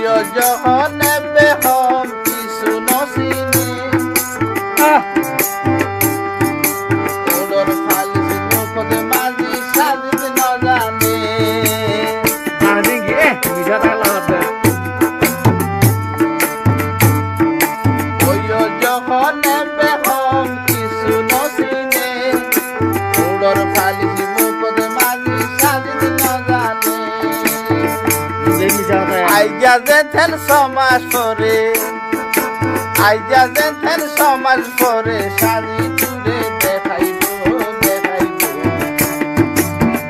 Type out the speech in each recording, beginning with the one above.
your আইজা যে then সমাজ পরে আইজা যে থেন সমাজ পরে সাজি চুরে দেখাইব দেখাইব।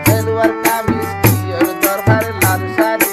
সেলুয়ার কামিজ কিয়র দরকার লাল শাড়ি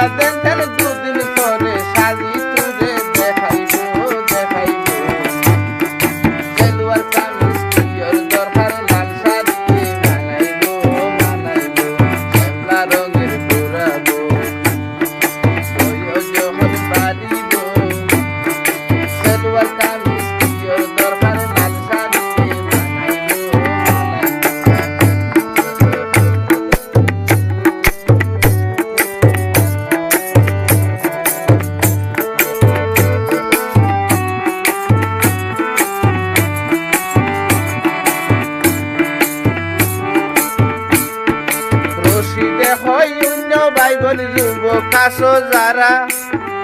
আইজা অন্য বাইবল যুব কাছো যারা।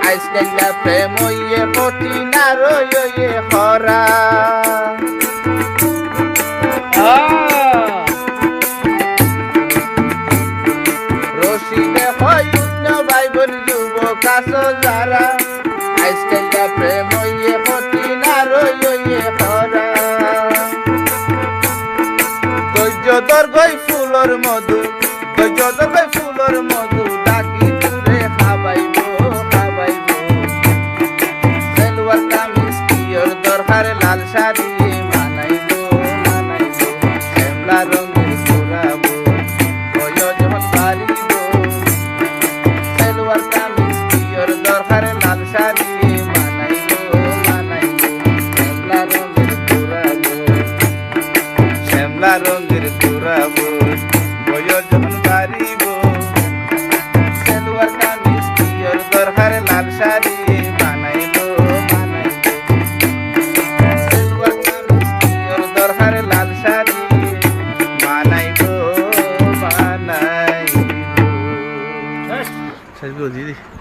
আইসকাইলা প্রেম ইয়ে কঠিন আর ইয়ে হরা। রশিদে হয় অন্য বাইবল যুব কাছো যারা। আইসকাইলা প্রেম ইয়ে কঠিন আর ইয়ে হরা। ধৈর্য দর্গই ফুলর মধু, ধৈর্য দর্গই ফুলর মধু। শাড়ি মানাইব মানাইব শ্যামলা রঙের ঘুরাব প্রয়োজন পারিব সেলুয়ার কামিজ কিয়র দরকার লাল শাড়ি মানাইব মানাইব শ্যামলা রঙের ঘুরাব শ্যামলা রঙের ঘুরাবো বানাইব শেষ করে দিদি